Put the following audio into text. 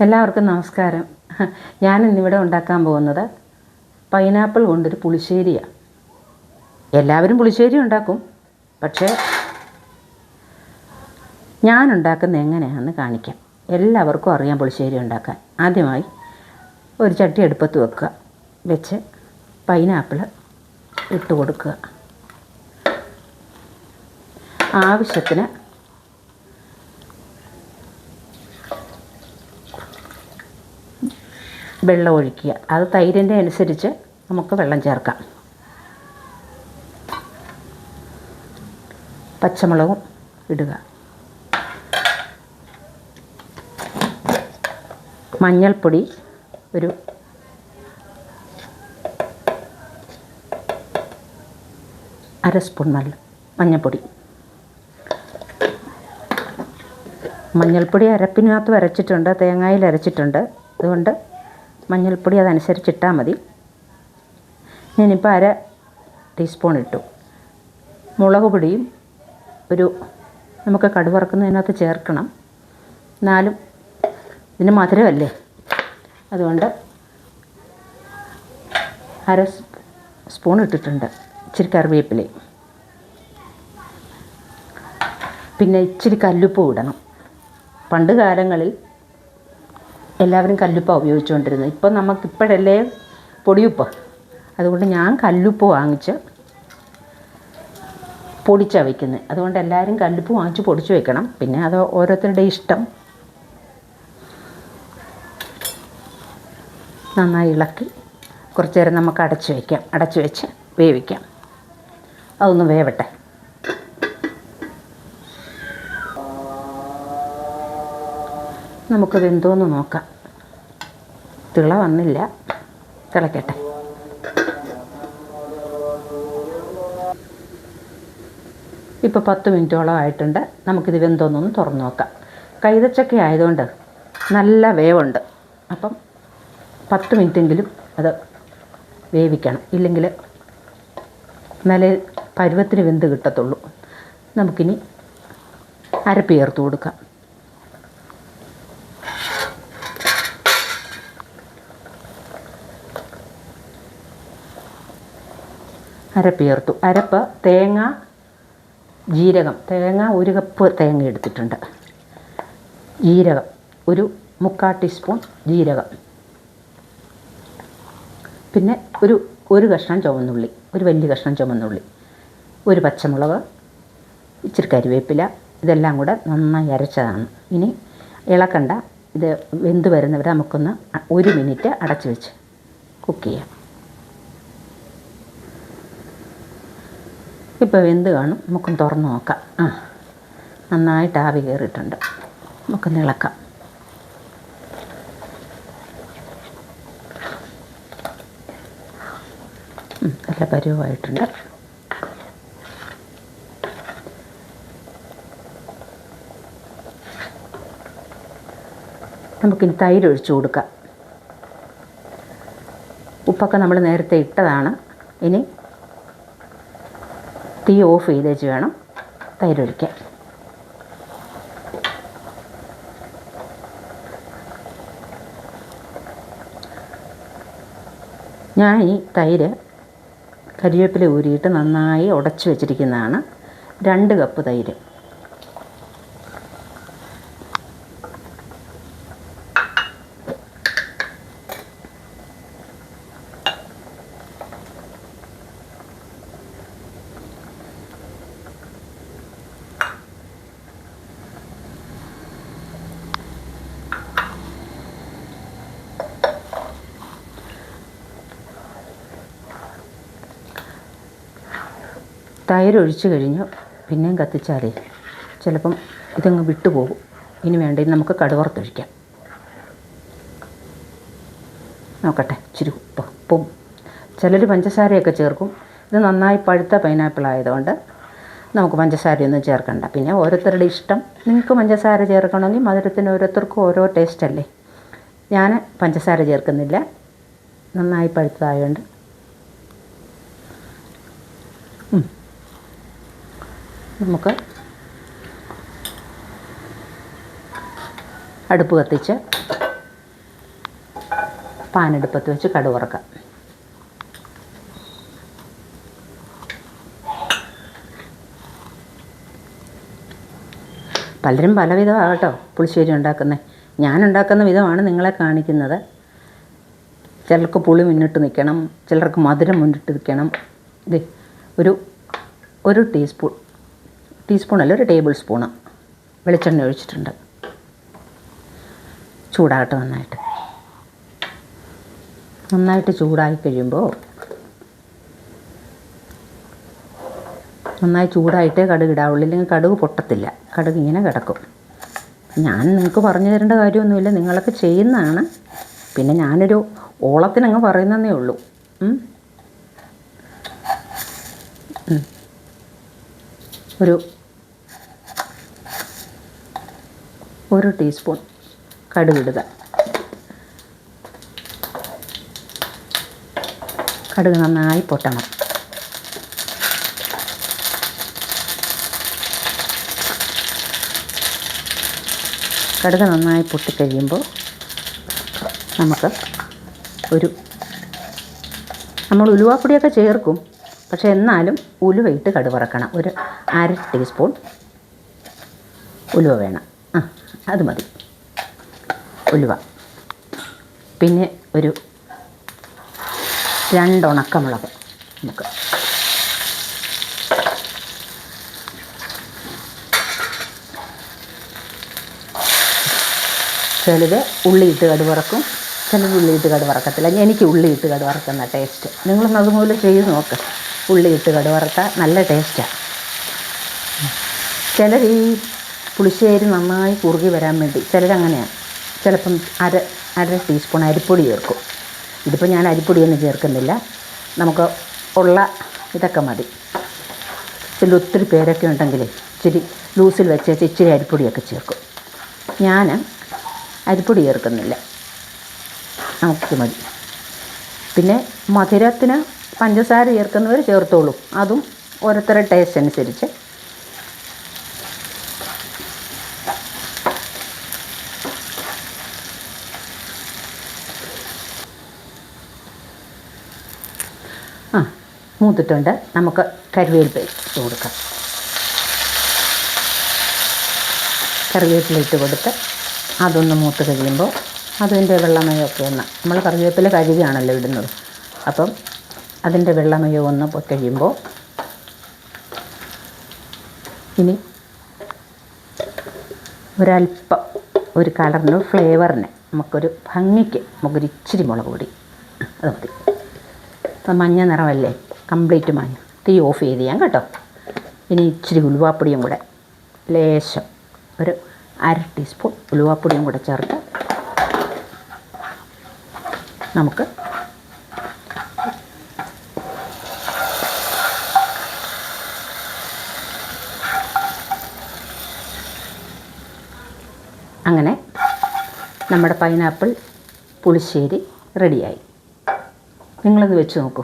എല്ലാവർക്കും നമസ്കാരം. ഞാൻ ഇന്നിവിടെ ഉണ്ടാക്കാൻ പോകുന്നത് പൈനാപ്പിൾ കൊണ്ടൊരു പുളിശ്ശേരിയാണ് എല്ലാവരും പുളിശ്ശേരി ഉണ്ടാക്കും പക്ഷേ ഞാൻ ഉണ്ടാക്കുന്നത് എങ്ങനെയാണെന്ന് കാണിക്കാം. എല്ലാവർക്കും അറിയാം പുളിശ്ശേരി ഉണ്ടാക്കാൻ. ആദ്യമായി ഒരു ചട്ടി അടുപ്പത്ത് വെക്കുക. വെച്ച് പൈനാപ്പിൾ ഇട്ട് കൊടുക്കുക. ആവശ്യത്തിന് വെള്ളം ഒഴിക്കുക. അത് തൈരിന്റെ അനുസരിച്ച് നമുക്ക് വെള്ളം ചേർക്കാം. പച്ചമുളകും ഇടുക. മഞ്ഞൾപ്പൊടി ഒരു അര സ്പൂൺ നല്ല മഞ്ഞൾപ്പൊടി. മഞ്ഞൾപ്പൊടി അരപ്പിനകത്ത് അരച്ചിട്ടുണ്ട് തേങ്ങയിൽ അരച്ചിട്ടുണ്ട്. അതുകൊണ്ട് മഞ്ഞൾപ്പൊടി അതനുസരിച്ച് ഇട്ടാൽ മതി. ഞാനിപ്പോൾ അര ടീസ്പൂൺ ഇട്ടു. മുളക് പൊടിയും ഒരു നമുക്ക് കടുവറക്കുന്നതിനകത്ത് ചേർക്കണം. എന്നാലും ഇതിന് മധുരമല്ലേ? അതുകൊണ്ട് അര സ്പൂൺ ഇട്ടിട്ടുണ്ട് ഇച്ചിരി കറിവേപ്പിലയും. പിന്നെ ഇച്ചിരി കല്ലുപ്പ് ഇടണം. പണ്ട് കാലങ്ങളിൽ എല്ലാവരും കല്ലുപ്പാണ് ഉപയോഗിച്ചുകൊണ്ടിരുന്നത്. ഇപ്പം നമുക്കിപ്പോഴല്ലേ പൊടിയുപ്പ്? അതുകൊണ്ട് ഞാൻ കല്ലുപ്പ് വാങ്ങിച്ച് പൊടിച്ചാണ് വയ്ക്കുന്നത് അതുകൊണ്ട് എല്ലാവരും കല്ലുപ്പ് വാങ്ങിച്ച് പൊടിച്ച് വെക്കണം. പിന്നെ അത് ഓരോരുത്തരുടെ ഇഷ്ടം. നന്നായി ഇളക്കി കുറച്ച് നേരം നമുക്ക് അടച്ച് വയ്ക്കാം അടച്ച് വെച്ച് വേവിക്കാം. അതൊന്ന് വേവട്ടെ. നമുക്ക് വെന്തോന്ന് നോക്കാം. തിള വന്നില്ല. തിളക്കട്ടെ. ഇപ്പോൾ പത്ത് മിനിറ്റോളം ആയിട്ടുണ്ട്. നമുക്കിത് വെന്തോന്നൊന്ന് തുറന്നു നോക്കാം. കൈതച്ചക്ക ആയതുകൊണ്ട് നല്ല വേവുണ്ട്. അപ്പം പത്ത് മിനിറ്റെങ്കിലും അത് വേവിക്കണം. ഇല്ലെങ്കിൽ നല്ല പരുവത്തിന് വെന്ത് കിട്ടത്തുള്ളൂ. നമുക്കിനി അരപ്പ് ചേർത്ത് കൊടുക്കാം. അരപ്പ് ചേർത്തു അരപ്പ് തേങ്ങ ജീരകം. തേങ്ങ ഒരു കപ്പ് തേങ്ങ എടുത്തിട്ടുണ്ട്. ജീരകം. ഒരു മുക്കാൽ ടീസ്പൂൺ ജീരകം. പിന്നെ ഒരു ഒരു കഷ്ണം ചുവന്നുള്ളി. ഒരു വലിയ കഷ്ണം ചുവന്നുള്ളി. ഒരു പച്ചമുളക് ഇച്ചിരി കരിവേപ്പില. ഇതെല്ലാം കൂടെ നന്നായി അരച്ചതാണ്. ഇനി ഇളക്കണ്ട. ഇത് വെന്ത് വരുന്നവരെ നമുക്കൊന്ന് ഒരു മിനിറ്റ് അടച്ചു വെച്ച് കുക്ക് ചെയ്യാം. ഇപ്പോൾ വെന്ത് കാണും. നമുക്കൊന്ന് തുറന്ന് നോക്കാം. ആ നന്നായിട്ട് ആവി കയറിയിട്ടുണ്ട്. നമുക്കൊന്ന് ഇളക്കാം. നല്ല പരുവമായിട്ടുണ്ട് നമുക്കിനി തൈര് ഒഴിച്ചു കൊടുക്കാം. ഉപ്പൊക്കെ നമ്മൾ നേരത്തെ ഇട്ടതാണ്. ഇനി തീ ഓഫ് ചെയ്തേച്ച് വേണം തൈരൊഴിക്കാൻ. ഞാൻ ഈ തൈര് കരിവേപ്പില ഊരിയിട്ട് നന്നായി ഉടച്ചു വെച്ചിരിക്കുന്നതാണ് രണ്ട് കപ്പ് തൈര്. തൈര് ഒഴിച്ച് കഴിഞ്ഞു. പിന്നെയും കത്തിച്ചാലേ ചിലപ്പം ഇതങ്ങ് വിട്ടുപോകും. ഇനി വേണ്ട നമുക്ക് കടുവറുത്തൊഴിക്കാം. നോക്കട്ടെ ഇച്ചിരി ഉപ്പ് ഉപ്പും. ചിലർ പഞ്ചസാരയൊക്കെ ചേർക്കും. ഇത് നന്നായി പഴുത്ത പൈനാപ്പിൾ ആയതുകൊണ്ട് നമുക്ക് പഞ്ചസാരയൊന്നും ചേർക്കണ്ട. പിന്നെ ഓരോരുത്തരുടെ ഇഷ്ടം. നിങ്ങൾക്ക് പഞ്ചസാര ചേർക്കണമെങ്കിൽ മധുരത്തിന് ഓരോരുത്തർക്കും ഓരോ ടേസ്റ്റല്ലേ ഞാൻ പഞ്ചസാര ചേർക്കുന്നില്ല. നന്നായി പഴുത്തതായതുകൊണ്ട് നമുക്ക് അടുപ്പ് കത്തിച്ച് പാനെടുപ്പത്ത് വെച്ച് കടുവറക്കാം പലരും പല വിധമാകട്ടോ പുളിശ്ശേരി ഉണ്ടാക്കുന്നത് ഞാൻ ഉണ്ടാക്കുന്ന വിധമാണ് നിങ്ങളെ കാണിക്കുന്നത്. ചിലർക്ക് പുളി മുന്നിട്ട് നിൽക്കണം ചിലർക്ക് മധുരം മുന്നിട്ട് നിൽക്കണം. ഇത് ഒരു ഒരു ടീസ്പൂൺ ടീസ്പൂണല്ല ഒരു ടേബിൾ സ്പൂണ് വെളിച്ചെണ്ണ ഒഴിച്ചിട്ടുണ്ട്. ചൂടാകട്ടെ നന്നായിട്ട്. നന്നായിട്ട് ചൂടായി കഴിയുമ്പോൾ നന്നായി ചൂടായിട്ടേ കടുക് ഇടാവുള്ളൂ ഇല്ലെങ്കിൽ കടുക് പൊട്ടത്തില്ല. കടുക് ഇങ്ങനെ കിടക്കും. ഞാൻ നിങ്ങൾക്ക് പറഞ്ഞു തരേണ്ട കാര്യമൊന്നുമില്ല നിങ്ങളൊക്കെ ചെയ്യുന്നതാണ്. പിന്നെ ഞാനൊരു ഓളത്തിനങ്ങ് പറയുന്നതേ ഉള്ളൂ. ഒരു ഒരു ടീസ്പൂൺ കടുകിടുക. കടുക് നന്നായി പൊട്ടണം. കടുക് നന്നായി പൊട്ടിക്കഴിയുമ്പോൾ നമുക്ക് ഒരു നമ്മൾ ഉലുവാപ്പൊടിയൊക്കെ ചേർക്കും. പക്ഷെ എന്നാലും ഉലുവയിട്ട് കടുവറക്കണം. ഒരു അര ടീസ്പൂൺ ഉലുവ വേണം. ആ അത് മതി. ഉലുവ. പിന്നെ ഒരു രണ്ടുണക്കമുളക് നമുക്ക്. ചിലത് ഉള്ളിയിട്ട് കടുവറക്കും ചിലത് ഉള്ളിയിട്ട് കടുവറക്കത്തില്ല. എനിക്ക് ഉള്ളിയിട്ട് കടുവറക്കുന്ന ടേസ്റ്റ് നിങ്ങളൊന്ന് അതുപോലെ ചെയ്ത് നോക്ക്. ഉള്ളിയിട്ട് കടു വറുത്താൽ നല്ല ടേസ്റ്റാണ് ചിലർ ഈ പുളിശ്ശേരി നന്നായി കുറുകി വരാൻ വേണ്ടി ചിലരങ്ങനെയാണ് ചിലപ്പം അര അര ടീസ്പൂൺ അരിപ്പൊടി ചേർക്കും. ഇതിപ്പോൾ ഞാൻ അരിപ്പൊടിയൊന്നും ചേർക്കുന്നില്ല. നമുക്ക് ഉള്ള ഇതൊക്കെ മതി. ഇതിൽ ഒത്തിരി പേരൊക്കെ ഉണ്ടെങ്കിൽ ഇച്ചിരി ലൂസിൽ വെച്ച് ഇച്ചിരി അരിപ്പൊടിയൊക്കെ ചേർക്കും. ഞാൻ അരിപ്പൊടി ചേർക്കുന്നില്ല. നമുക്ക് മതി. പിന്നെ മധുരത്തിന് പഞ്ചസാര ചേർക്കുന്നവർ ചേർത്തോളൂ. അതും ഓരോരുത്തരുടെ ടേസ്റ്റ് അനുസരിച്ച്. ആ മൂത്തിട്ടുണ്ട്. നമുക്ക് കറിവേപ്പില ഇട്ട് കൊടുക്കാം. കറിവേപ്പില ഇട്ട് കൊടുത്ത് അതൊന്ന് മൂത്ത് കഴിയുമ്പോൾ അതിന്റെ വെള്ളമയമൊക്കെ ഒന്ന് നമ്മൾ കറിവേപ്പില കഴുകിയാണല്ലോ ഇടുന്നത്. അപ്പം അതിന്റെ വെള്ളമയോ ഒന്ന് കഴിയുമ്പോൾ ഇനി ഒരല്പം ഒരു കളറിന് ഫ്ലേവറിന് നമുക്കൊരു ഭംഗിക്ക് നമുക്കൊരു ഇച്ചിരി മുളക് പൊടി. അത് മതി. അപ്പം മഞ്ഞ നിറമല്ലേ? കംപ്ലീറ്റ് മഞ്ഞ. തീ ഓഫ് ചെയ്ത് ചെയ്യാം കേട്ടോ. ഇനി ഇച്ചിരി ഉലുവാപ്പൊടിയും കൂടെ ലേശം ഒരു അര ടീസ്പൂൺ ഉലുവാപ്പൊടിയും കൂടെ ചേർത്ത് നമുക്ക് അങ്ങനെ നമ്മുടെ പൈനാപ്പിൾ പുളിശ്ശേരി റെഡിയായി നിങ്ങളത് വെച്ച് നോക്കൂ.